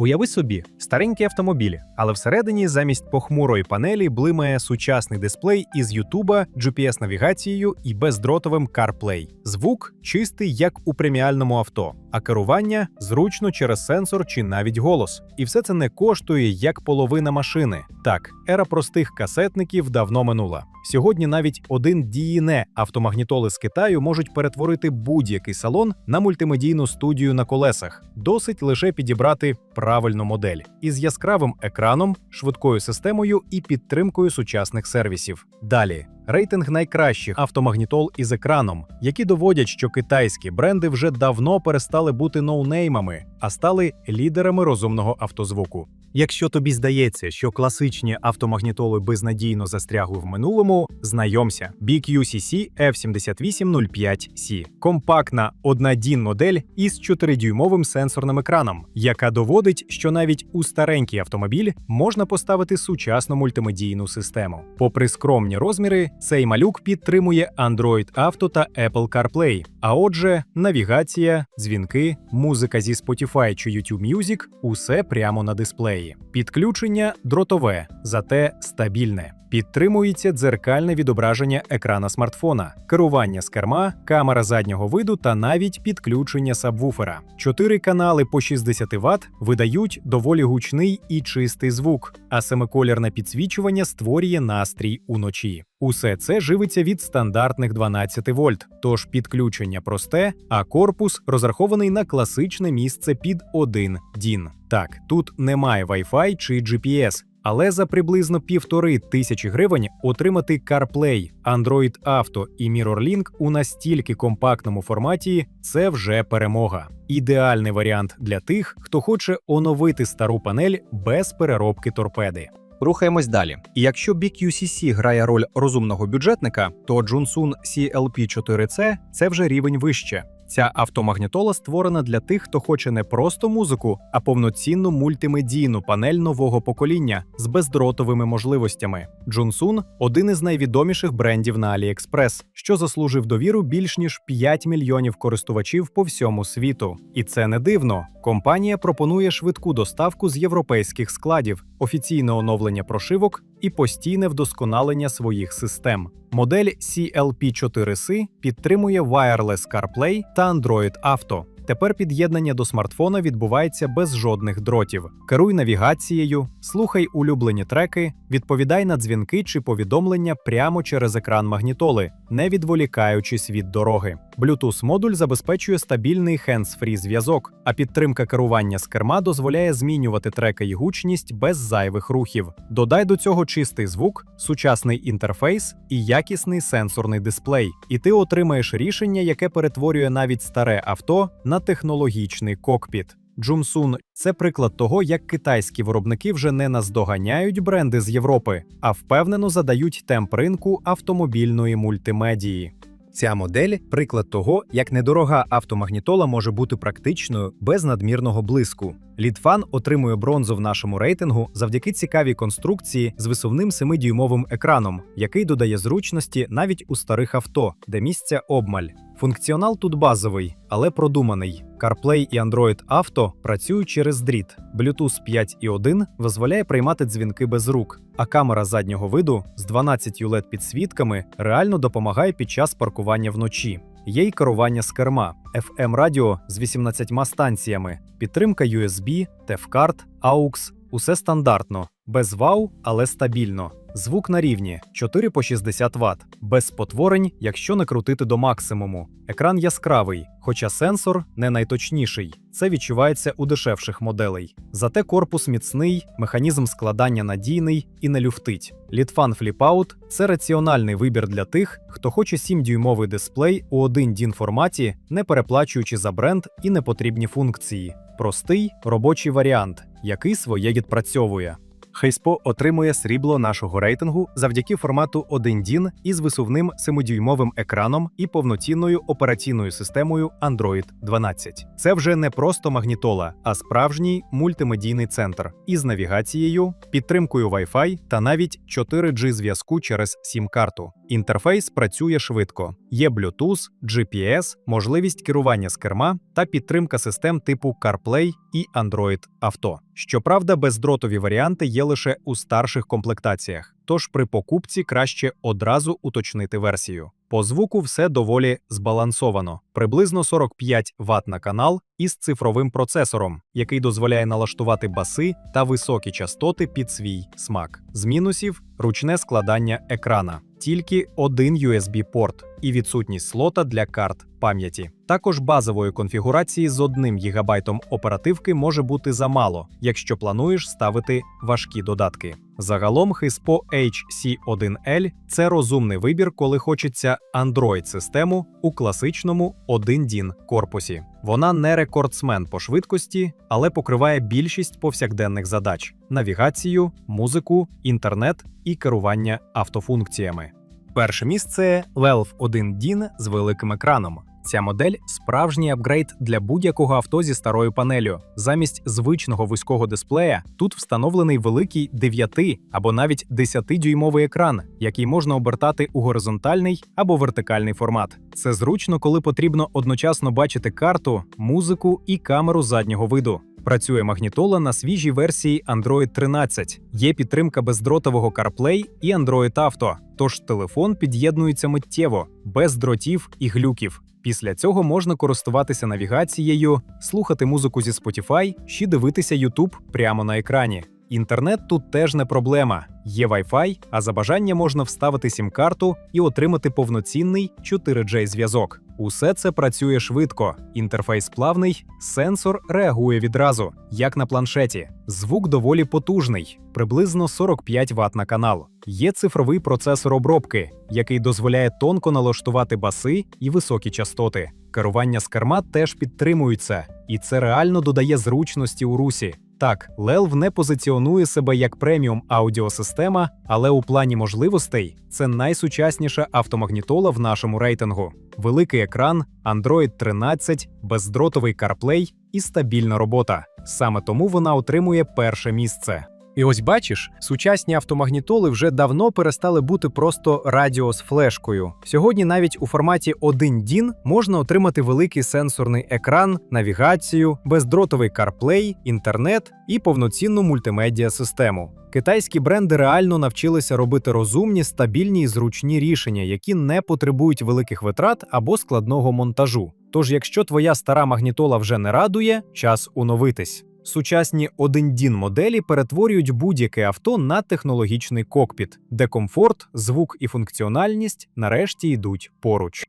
Уяви собі, старенькі автомобілі, але всередині замість похмурої панелі блимає сучасний дисплей із Ютуба, GPS-навігацією і бездротовим CarPlay. Звук чистий, як у преміальному авто, а керування зручно через сенсор чи навіть голос. І все це не коштує як половина машини. Так, ера простих касетників давно минула. Сьогодні навіть один діїне автомагнітоли з Китаю можуть перетворити будь-який салон на мультимедійну студію на колесах. Досить лише підібрати правильну модель із яскравим екраном, швидкою системою і підтримкою сучасних сервісів. Далі. Рейтинг найкращих автомагнітол із екраном, які доводять, що китайські бренди вже давно перестали бути ноунеймами, а стали лідерами розумного автозвуку. Якщо тобі здається, що класичні автомагнітоли безнадійно застрягли в минулому, знайомся BQCC F7805C – компактна однодін модель із 4-дюймовим сенсорним екраном, яка доводить, що навіть у старенький автомобіль можна поставити сучасну мультимедійну систему. Попри скромні розміри, цей малюк підтримує Android Auto та Apple CarPlay. А отже, навігація, дзвінки, музика зі Spotify чи YouTube Music – усе прямо на дисплеї. Підключення дротове, зате стабільне. Підтримується дзеркальне відображення екрана смартфона, керування з керма, камера заднього виду та навіть підключення сабвуфера. Чотири канали по 60 Вт видають доволі гучний і чистий звук, а семиколірне підсвічування створює настрій уночі. Усе це живиться від стандартних 12 вольт, тож підключення просте, а корпус розрахований на класичне місце під 1 DIN. Так, тут немає Wi-Fi чи GPS, але за приблизно півтори тисячі гривень отримати CarPlay, Android Auto і MirrorLink у настільки компактному форматі це вже перемога. Ідеальний варіант для тих, хто хоче оновити стару панель без переробки торпеди. Рухаємось далі. І якщо BQCC грає роль розумного бюджетника, то Junsun CLP4C – це вже рівень вище. Ця автомагнітола створена для тих, хто хоче не просто музику, а повноцінну мультимедійну панель нового покоління з бездротовими можливостями. Junsun – один із найвідоміших брендів на AliExpress, що заслужив довіру більш ніж 5 мільйонів користувачів по всьому світу. І це не дивно. Компанія пропонує швидку доставку з європейських складів, офіційне оновлення прошивок і постійне вдосконалення своїх систем. Модель CLP4C підтримує Wireless CarPlay та Android Auto. Тепер під'єднання до смартфона відбувається без жодних дротів. Керуй навігацією, слухай улюблені треки, відповідай на дзвінки чи повідомлення прямо через екран магнітоли, не відволікаючись від дороги. Bluetooth модуль забезпечує стабільний hands-free зв'язок, а підтримка керування з керма дозволяє змінювати треки і гучність без зайвих рухів. Додай до цього чистий звук, сучасний інтерфейс і якісний сенсорний дисплей, і ти отримаєш рішення, яке перетворює навіть старе авто на технологічний кокпіт. Джумсун це приклад того, як китайські виробники вже не наздоганяють бренди з Європи, а впевнено задають темп ринку автомобільної мультимедії. Ця модель приклад того, як недорога автомагнітола може бути практичною без надмірного блиску. Лідфан отримує бронзу в нашому рейтингу завдяки цікавій конструкції з висувним 7-дюймовим екраном, який додає зручності навіть у старих авто, де місця обмаль. Функціонал тут базовий, але продуманий. CarPlay і Android Auto працюють через дріт. Bluetooth 5.1 дозволяє приймати дзвінки без рук, а камера заднього виду з 12 led підсвітками реально допомагає під час паркування вночі. Є й керування з керма, FM радіо з 18 станціями, підтримка USB, TEF-карт, AUX – усе стандартно, без вау, але стабільно. Звук на рівні 4 по 60 Вт, без спотворень, якщо не крутити до максимуму. Екран яскравий, хоча сенсор не найточніший. Це відчувається у дешевших моделей. Зате корпус міцний, механізм складання надійний і не люфтить. Літфан Flip-Out – це раціональний вибір для тих, хто хоче 7-дюймовий дисплей у 1 DIN форматі, не переплачуючи за бренд і непотрібні функції. Простий робочий варіант, який своє відпрацьовує. Хейспо отримує срібло нашого рейтингу завдяки формату 1 DIN із висувним 7-дюймовим екраном і повноцінною операційною системою Android 12. Це вже не просто магнітола, а справжній мультимедійний центр із навігацією, підтримкою Wi-Fi та навіть 4G зв'язку через сім-карту. Інтерфейс працює швидко. Є Bluetooth, GPS, можливість керування з керма та підтримка систем типу CarPlay і Android Auto. Щоправда, бездротові варіанти є лише у старших комплектаціях, тож при покупці краще одразу уточнити версію. По звуку все доволі збалансовано, приблизно 45 Вт на канал із цифровим процесором, який дозволяє налаштувати баси та високі частоти під свій смак. З мінусів ручне складання екрана, тільки один USB-порт і відсутність слота для карт пам'яті. Також базової конфігурації з одним ГБ оперативки може бути замало, якщо плануєш ставити важкі додатки. Загалом Hispo HC1L – це розумний вибір, коли хочеться Android-систему у класичному 1DIN корпусі. Вона не рекордсмен по швидкості, але покриває більшість повсякденних задач: навігацію, музику, інтернет і керування автофункціями. Перше місце Valve 1 DIN з великим екраном. Ця модель справжній апгрейд для будь-якого авто зі старою панелью. Замість звичного вузького дисплея тут встановлений великий 9 або навіть 10-дюймовий екран, який можна обертати у горизонтальний або вертикальний формат. Це зручно, коли потрібно одночасно бачити карту, музику і камеру заднього виду. Працює магнітола на свіжій версії Android 13. Є підтримка бездротового CarPlay і Android Auto, тож телефон під'єднується миттєво, без дротів і глюків. Після цього можна користуватися навігацією, слухати музику зі Spotify чи дивитися YouTube прямо на екрані. Інтернет тут теж не проблема. Є Wi-Fi, а за бажання можна вставити сім-карту і отримати повноцінний 4G зв'язок. Усе це працює швидко. Інтерфейс плавний, сенсор реагує відразу, як на планшеті. Звук доволі потужний, приблизно 45 Вт на канал. Є цифровий процесор обробки, який дозволяє тонко налаштувати баси і високі частоти. Керування з керма теж підтримується, і це реально додає зручності у русі. Так, Лелв не позиціонує себе як преміум аудіосистема, але у плані можливостей це найсучасніша автомагнітола в нашому рейтингу. Великий екран, Android 13, бездротовий CarPlay і стабільна робота. Саме тому вона отримує перше місце. І ось бачиш, сучасні автомагнітоли вже давно перестали бути просто радіо з флешкою. Сьогодні навіть у форматі 1 DIN можна отримати великий сенсорний екран, навігацію, бездротовий CarPlay, інтернет і повноцінну мультимедіа систему. Китайські бренди реально навчилися робити розумні, стабільні і зручні рішення, які не потребують великих витрат або складного монтажу. Тож, якщо твоя стара магнітола вже не радує, час уновитись. Сучасні 1DIN моделі перетворюють будь-яке авто на технологічний кокпіт, де комфорт, звук і функціональність нарешті йдуть поруч.